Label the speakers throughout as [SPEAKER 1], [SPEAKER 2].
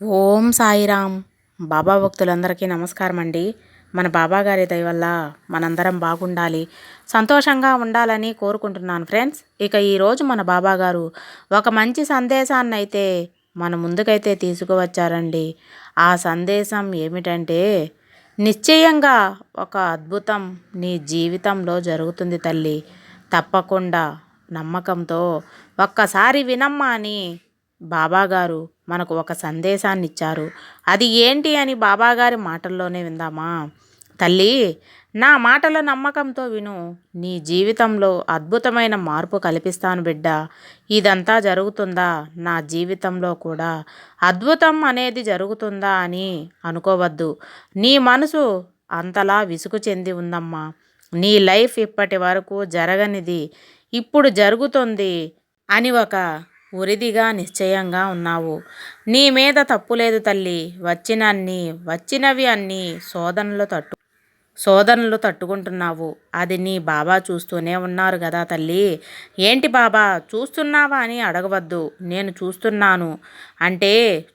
[SPEAKER 1] ఓం సాయిరామ్. బాబా భక్తులందరికీ నమస్కారం అండి మన బాబాగారి దయ వల్ల మనందరం బాగుండాలి సంతోషంగా ఉండాలని కోరుకుంటున్నాను ఫ్రెండ్స్. ఇక ఈరోజు మన బాబాగారు ఒక మంచి సందేశాన్ని అయితే మన ముందుకైతే తీసుకువచ్చారండి. ఆ సందేశం ఏమిటంటే నిశ్చయంగా ఒక అద్భుతం నీ జీవితంలో జరుగుతుంది తల్లి. తప్పకుండా నమ్మకంతో ఒక్కసారి వినమ్మా అని బాబాగారు మనకు ఒక సందేశాన్ని ఇచ్చారు అది ఏంటి అని బాబాగారి మాటల్లోనే విందామా? తల్లి నా మాటల నమ్మకంతో విను. నీ జీవితంలో అద్భుతమైన మార్పు కల్పిస్తాను బిడ్డ. ఇదంతా జరుగుతుందా? నా జీవితంలో కూడా. అద్భుతం అనేది జరుగుతుందా అని అనుకోవద్దు. నీ మనసు అంతలా విసుగు చెంది ఉందమ్మా. నీ లైఫ్ ఇప్పటి వరకు జరగనిది. ఇప్పుడు జరుగుతుంది అని ఒక ఉరిదిగా నిశ్చయంగా ఉన్నావు. నీ మీద తప్పులేదు తల్లి. వచ్చినన్ని వచ్చినవి అన్నీ శోధనలు తట్టు శోధనలు తట్టుకుంటున్నావు. అది నీ బాబా చూస్తూనే ఉన్నారు కదా తల్లి. ఏంటి బాబా? చూస్తున్నావా అని అడగవద్దు. నేను చూస్తున్నాను. అంటే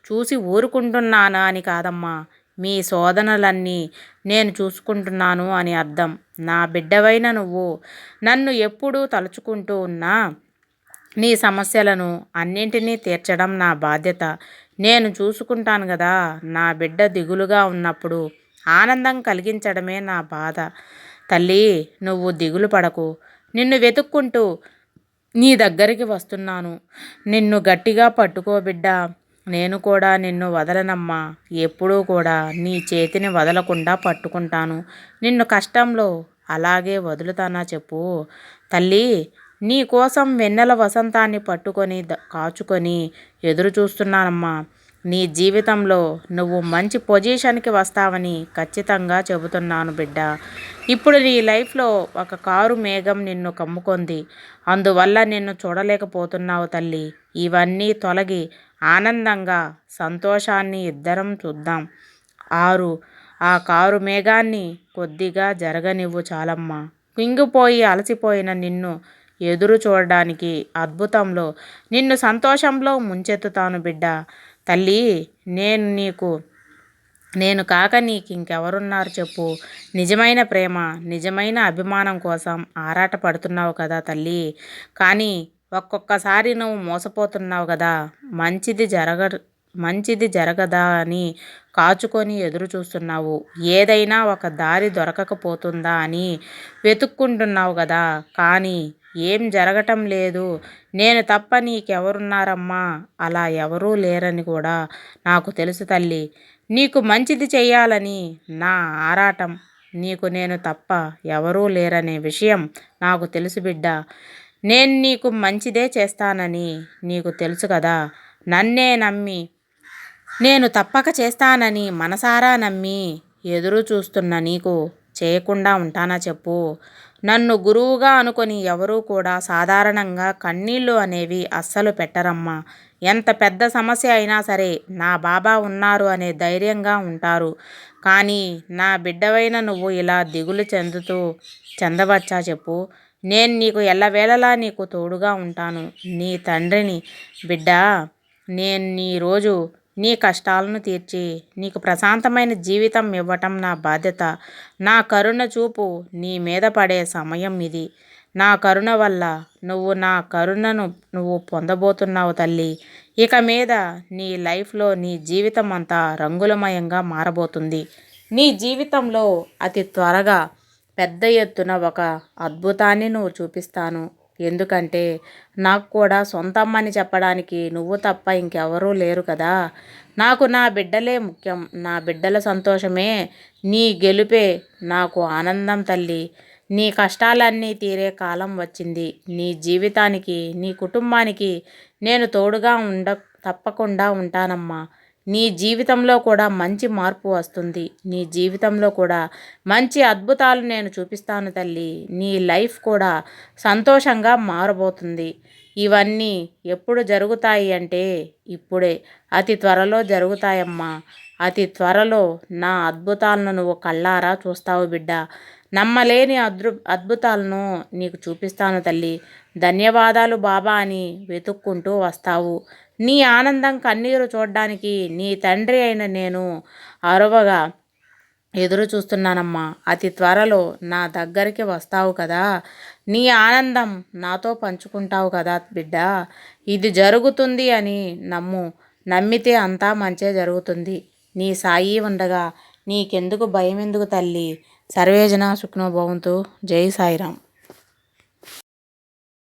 [SPEAKER 1] చూసి ఊరుకుంటున్నానా అని కాదమ్మా. మీ శోధనలన్నీ నేను చూసుకుంటున్నాను అని అర్థం. నా బిడ్డవైన నువ్వు నన్ను ఎప్పుడూ తలుచుకుంటూ ఉన్నా నీ సమస్యలను అన్నింటినీ తీర్చడం నా బాధ్యత. నేను చూసుకుంటాను కదా నా బిడ్డ దిగులుగా ఉన్నప్పుడు ఆనందం కలిగించడమే నా బాధ. తల్లి నువ్వు దిగులు పడకు. నిన్ను వెతుక్కుంటూ నీ దగ్గరికి వస్తున్నాను. నిన్ను గట్టిగా పట్టుకో బిడ్డ. నేను కూడా నిన్ను వదలనమ్మా. ఎప్పుడూ కూడా నీ చేతిని వదలకుండా పట్టుకుంటాను. నిన్ను కష్టంలో అలాగే వదులుతానా చెప్పు. తల్లి నీ కోసం వెన్నెల వసంతాన్ని పట్టుకొని కాచుకొని ఎదురు చూస్తున్నానమ్మా. నీ జీవితంలో నువ్వు మంచి పొజిషన్కి వస్తావని ఖచ్చితంగా చెబుతున్నాను బిడ్డ. ఇప్పుడు నీ లైఫ్లో ఒక కారు మేఘం నిన్ను కమ్ముకుంది. అందువల్ల నిన్ను చూడలేకపోతున్నావు తల్లి. ఇవన్నీ తొలగి ఆనందంగా సంతోషాన్ని ఇద్దరం చూద్దాం. ఆరు ఆ కారు మేఘాన్ని కొద్దిగా జరగనివ్వు చాలమ్మా. కుంగిపోయి అలసిపోయిన నిన్ను ఎదురు చూడడానికి అద్భుతంలో నిన్ను సంతోషంలో ముంచెత్తుతాను బిడ్డ. తల్లి నేను నీకు నేను కాక నీకు ఇంకెవరున్నారు చెప్పు. నిజమైన ప్రేమ నిజమైన అభిమానం కోసం ఆరాట పడుతున్నావు కదా తల్లి. కానీ ఒక్కొక్కసారి నువ్వు మోసపోతున్నావు కదా. మంచిది జరగ మంచిది జరగదా అని కాచుకొని ఎదురు చూస్తున్నావు. ఏదైనా ఒక దారి దొరకకపోతుందా అని వెతుక్కుంటున్నావు కదా. కానీ ఏం జరగటం లేదు. నేను తప్ప నీకెవరున్నారమ్మా? అలా ఎవరూ లేరని కూడా నాకు తెలుసు తల్లి. నీకు మంచిది చెయ్యాలని నా ఆరాటం. నీకు నేను తప్ప ఎవరూ లేరనే విషయం నాకు తెలుసు బిడ్డ. నేను నీకు మంచిదే చేస్తానని నీకు తెలుసు కదా. నన్నే నమ్మి నేను తప్పక చేస్తానని మనసారా నమ్మి ఎదురు చూస్తున్న నీకు చేయకుండా ఉంటానా చెప్పు. నన్ను గురువుగా అనుకొని ఎవరూ కూడా సాధారణంగా కన్నీళ్ళు అనేవి అస్సలు పెట్టరమ్మా. ఎంత పెద్ద సమస్య అయినా సరే నా బాబా ఉన్నారు అనే ధైర్యంగా ఉంటారు. కానీ నా బిడ్డవైన నువ్వు ఇలా దిగులు చెందుతూ చెందవచ్చా చెప్పు. నేను నీకు ఎల్లవేళలా నీకు తోడుగా ఉంటాను. నీ తండ్రిని. బిడ్డ నేను నీ రోజు నీ కష్టాలను తీర్చి నీకు ప్రశాంతమైన జీవితం ఇవ్వటం నా బాధ్యత. నా కరుణ చూపు నీ మీద పడే సమయం ఇది. నా కరుణ వల్ల నువ్వు నా కరుణను నువ్వు పొందబోతున్నావు తల్లి. ఇక మీద నీ లైఫ్లో నీ జీవితం అంతా రంగులమయంగా మారబోతుంది. నీ జీవితంలో అతి త్వరగా పెద్ద ఎత్తున ఒక అద్భుతాన్ని నువ్వు చూపిస్తాను. ఎందుకంటే నాకు కూడా సొంతమ్మని చెప్పడానికి నువ్వు తప్ప ఇంకెవరూ లేరు కదా. నాకు నా బిడ్డలే ముఖ్యం. నా బిడ్డల సంతోషమే నీ గెలుపే నాకు ఆనందం తల్లి. నీ కష్టాలన్నీ తీరే కాలం వచ్చింది. నీ జీవితానికి నీ కుటుంబానికి నేను తోడుగా ఉండ తప్పకుండా ఉంటానమ్మా. నీ జీవితంలో కూడా మంచి మార్పు వస్తుంది. నీ జీవితంలో కూడా మంచి అద్భుతాలు నేను చూపిస్తాను తల్లి. నీ లైఫ్ కూడా సంతోషంగా మారబోతుంది. ఇవన్నీ ఎప్పుడు జరుగుతాయి అంటే ఇప్పుడే. అతి త్వరలో జరుగుతాయమ్మా. అతి త్వరలో నా అద్భుతాలను నువ్వు కళ్ళారా చూస్తావు బిడ్డ. నమ్మలేని అద్భు అద్భుతాలను నీకు చూపిస్తాను తల్లి. ధన్యవాదాలు బాబా అని వెతుక్కుంటూ వస్తావు. నీ ఆనందం కన్నీరు చూడ్డానికి నీ తండ్రి అయిన నేను అరవగా ఎదురు చూస్తున్నానమ్మా అతి త్వరలో నా దగ్గరికి వస్తావు కదా. నీ ఆనందం నాతో పంచుకుంటావు కదా బిడ్డ. ఇది జరుగుతుంది అని నమ్ము. నమ్మితే అంతా మంచే జరుగుతుంది. నీ సాయి ఉండగా నీకెందుకు భయం ఎందుకు తల్లి? సర్వేజన సుఖ్నోభవంతు. జై సాయిరామ్.